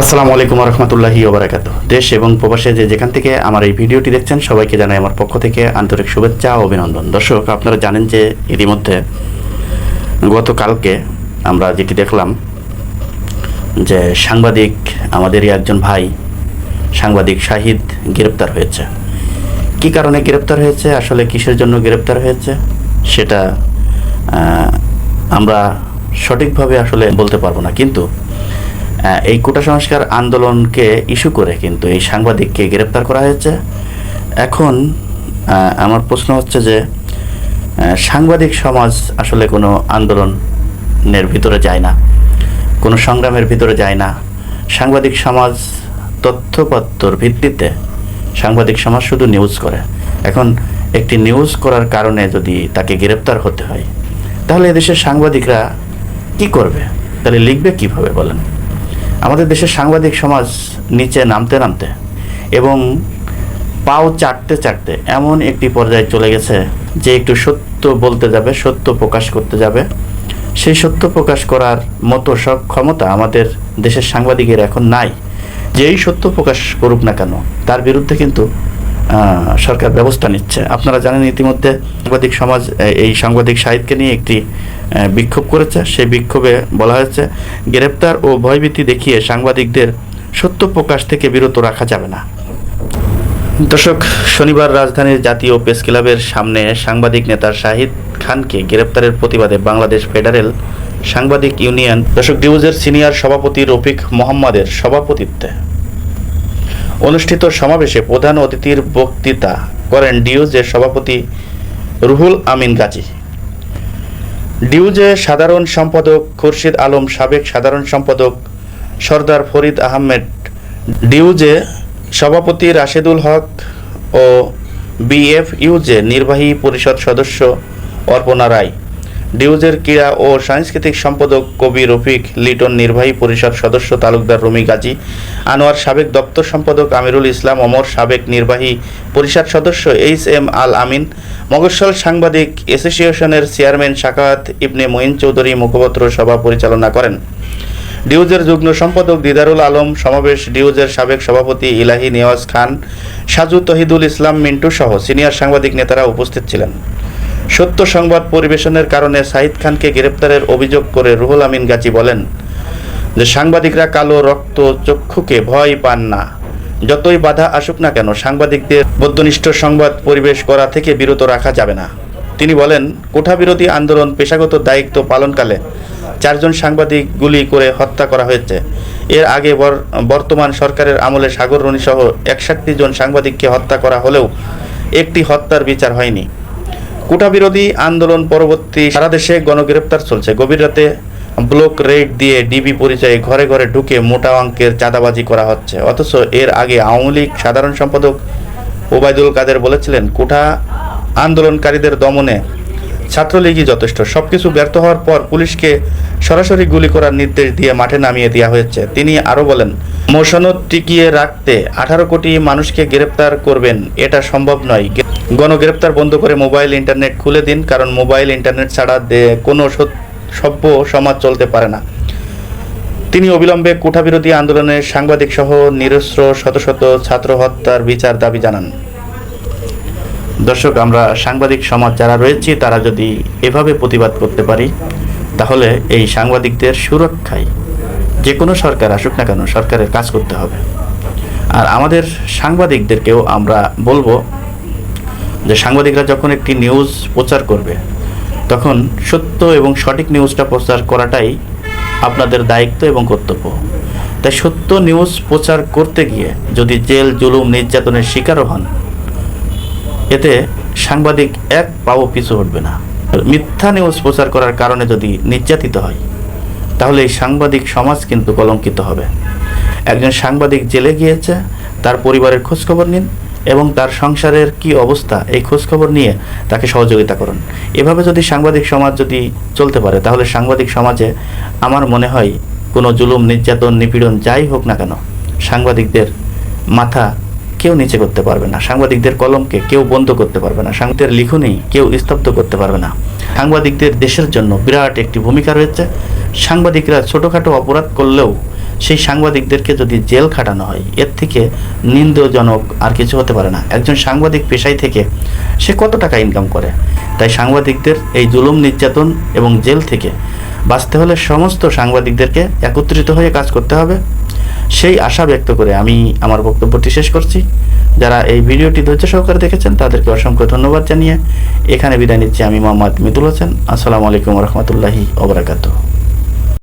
আসসালামু আলাইকুম রহমতুল্লাহি ওবরাকাত দেশ এবং প্রবাসে যে যেখান থেকে আমার এই ভিডিওটি দেখছেন, সবাইকে জানাই আমার পক্ষ থেকে আন্তরিক শুভেচ্ছা ও অভিনন্দন। দর্শক, আপনারা জানেন যে ইতিমধ্যে গতকালকে আমরা যেটি দেখলাম যে সাংবাদিক আমাদেরই একজন ভাই, সাংবাদিক শাহিদ গ্রেপ্তার হয়েছে। কি কারণে গ্রেপ্তার হয়েছে? আসলে কিসের জন্য গ্রেপ্তার হয়েছে? সেটা আমরা সঠিকভাবে আসলে বলতে পারব না। কিন্তু এই কোটা সংস্কার আন্দোলনকে ইস্যু করে কিন্তু এই সাংবাদিককে গ্রেপ্তার করা হয়েছে। এখন আমার প্রশ্ন হচ্ছে যে সাংবাদিক সমাজ আসলে কোনো আন্দোলনের ভিতরে যায় না, কোনো সংগ্রামের ভিতরে যায় না। সাংবাদিক সমাজ তথ্যপত্রর ভিত্তিতে সাংবাদিক সমাজ শুধু নিউজ করে। এখন, একটি নিউজ করার কারণে যদি তাকে গ্রেপ্তার হতে হয়, তাহলে এদেশের সাংবাদিকরা কি করবে? তাহলে লিখবে কীভাবে বলেন? আমাদের দেশের সাংবাদিক সমাজ নিচে নামতে নামতে এবং পাও চাটতে চাটতে এমন একটি পর্যায়ে চলে গেছে যে একটু সত্য বলতে যাবে, সত্য প্রকাশ করতে যাবে। সেই সত্য প্রকাশ করার মতো সব ক্ষমতা আমাদের দেশের সাংবাদিকের এখন নাই। যেই সত্য প্রকাশ করুক না কেন, তার বিরুদ্ধে কিন্তু সরকার ব্যবস্থা নিচ্ছে। আপনারা জানেন ইতিমধ্যে সাংবাদিক সমাজ, এই সাংবাদিক সাহিত্যকে নিয়ে একটি বিক্ষোভ করেছে। সেই বিক্ষোভে বলা হয়েছে, গ্রেপ্তার ও ভয়ভীতি দেখিয়ে সাংবাদিকদের সত্য প্রকাশ থেকে বিরত রাখা যাবে না। দর্শক, শনিবার রাজধানীর জাতীয় প্রেস ক্লাবের সামনে সাংবাদিক নেতা শাহিদ খানকে গ্রেপ্তারের প্রতিবাদে বাংলাদেশ ফেডারেল সাংবাদিক ইউনিয়ন, দর্শক, ডিউজের সিনিয়র সভাপতি রফিক মোহাম্মদের সভাপতিত্বে অনুষ্ঠিত সমাবেশে প্রধান অতিথির বক্তৃতা করেন ডিউজের সভাপতি রুহুল আমিন গাজী। ডিউজে সাধারণ সম্পাদক খুরশিদ আলম, সাবেক সাধারণ সম্পাদক সর্দার ফরিদ আহমেদ, ডিউজে সভাপতি রাশেদুল হক ও বিএফ ইউজে নির্বাহী পরিষদ সদস্য অর্পণা রায়। ডিউজের ক্রীড়া ও সাংস্কৃতিক সম্পাদক কবি রফিক লিটন নির্বাহী পরিষদ সদস্য তালুকদার রুমি গাজী, আনোয়ার সাবেক দপ্তর সম্পাদক আমিরুল ইসলাম, অমর সাবেক নির্বাহী পরিষদ সদস্য এইচ এম আল আমিন মগসল সাংবাদিক অ্যাসোসিয়েশনের চেয়ারম্যান শাকাত ইবনে মঈন চৌধুরী মুখপাত্র সভা পরিচালনা করেন। ডিউজের যুগ্ম সম্পাদক দিদারুল আলম, সমাবেশ ডিউজের সাবেক সভাপতি ইলাহি নিয়াজ খান, সাজু তহিদুল ইসলাম মিন্টু সহ সিনিয়র সাংবাদিক নেতারা উপস্থিত ছিলেন। সত্য সংবাদ পরিবেশনের কারণে সাহিদ খানকে গ্রেপ্তারের অভিযোগ করে রুহুল আমিন গাজী বলেন যে সাংবাদিকরা কালো রক্ত চক্ষুকে ভয় পান না। যতই বাধা আসুক না কেন, সাংবাদিকদের বদ্ধনিষ্ঠ সংবাদ পরিবেশ করা থেকে বিরত রাখা যাবে না। তিনি বলেন কোঠা বিরোধী আন্দোলন পেশাগত দায়িত্ব পালনকালে চারজন সাংবাদিক গুলি করে হত্যা করা হয়েছে। এর আগে বর্তমান সরকারের আমলে সাগর রনি সহ একষট্টি জন সাংবাদিককে হত্যা করা হলেও একটি হত্যার বিচার হয়নি। কোটা বিরোধী আন্দোলন পরবর্তী সারা দেশে গণগ্রেপ্তার চলছে। গভীর রাতে ব্লক রেড দিয়ে ডিবি পরিচয়ে ঘরে ঘরে ঢুকে মোটা অঙ্কের চাঁদাবাজি করা হচ্ছে। অথচ এর আগে আওয়ামী লীগ সাধারণ সম্পাদক ওবায়দুল কাদের বলেছিলেন কোঠা আন্দোলনকারীদের দমনে ছাত্রলীগই যথেষ্ট। সবকিছু ব্যর্থ হওয়ার পর পুলিশকে সরাসরি গুলি করার নির্দেশ দিয়ে মাঠে নামিয়ে দেওয়া হয়েছে। তিনি আরও বলেন, মোশনত টিকিয়ে রাখতে আঠারো কোটি মানুষকে গ্রেপ্তার করবেন, এটা সম্ভব নয়। গণগ্রেপ্তার বন্ধ করে মোবাইল ইন্টারনেট খুলে দিন, কারণ মোবাইল ইন্টারনেট ছাড়া কোনো সভ্য সমাজ চলতে পারে না। তিনি অবিলম্বে কোঠা বিরোধী আন্দোলনের সাংবাদিক সহ নিরস্ত্র শত শত ছাত্র হত্যার বিচার দাবি জানান। দর্শক, আমরা সাংবাদিক সমাজ যারা রয়েছি, তারা যদি এভাবে প্রতিবাদ করতে পারি, তাহলে এই সাংবাদিকদের সুরক্ষায় যে কোনো সরকার আসুক না কেন, সরকারের কাজ করতে হবে। আর আমাদের সাংবাদিকদেরকেও আমরা বলব যে সাংবাদিকরা যখন একটি নিউজ প্রচার করবে, তখন সত্য এবং সঠিক নিউজটা প্রচার করাটাই আপনাদের দায়িত্ব এবং কর্তব্য। তাই সত্য নিউজ প্রচার করতে গিয়ে যদি জেল, জুলুম, নির্যাতনের শিকারও হন, এতে সাংবাদিক এক পাও পিছু হটবে না। মিথ্যা নিউজ প্রচার করার কারণে যদি নির্যাতিত হয়, তাহলে এই সাংবাদিক সমাজ কিন্তু কলঙ্কিত হবে। একজন সাংবাদিক জেলে গিয়েছে, তার পরিবারের খোঁজখবর নিন এবং তার সংসারের কি অবস্থা, এই খোঁজখবর নিয়ে তাকে সহযোগিতা করুন। এভাবে যদি সাংবাদিক সমাজ যদি চলতে পারে, তাহলে সাংবাদিক সমাজে আমার মনে হয় কোনো জুলুম, নির্যাতন, নিপীড়ন যাই হোক না কেন, সাংবাদিকদের মাথা কেউ নিচে করতে পারবে না। সাংবাদিকদের কলমকে কেউ বন্ধ করতে পারবে না। সাংবাদিকদের লিখনই কেউ স্তব্ধ করতে পারবে না। সাংবাদিকদের দেশের জন্য বিরাট একটি ভূমিকা রয়েছে। সাংবাদিকরা ছোটোখাটো অপরাধ করলেও সেই সাংবাদিকদেরকে যদি জেল খাটানো হয়, এর থেকে নিন্দজনক আর কিছু হতে পারে না। একজন সাংবাদিক পেশায় থেকে সে কত টাকা ইনকাম করে? তাই সাংবাদিকদের এই জুলুম, নির্যাতন এবং জেল থেকে বাঁচতে হলে সমস্ত সাংবাদিকদেরকে একত্রিত হয়ে কাজ করতে হবে। সেই আশা ব্যক্ত করে আমি আমার বক্তব্যটি শেষ করছি। যারা এই ভিডিওটি ধৈর্য সহকারে দেখেছেন, তাদেরকে অসংখ্য ধন্যবাদ জানিয়ে এখানে বিদায় নিচ্ছি আমি মোহাম্মদ মিতুল হোসেন। আসসালামু আলাইকুম রহমতুল্লাহি ওবরাকাতুহ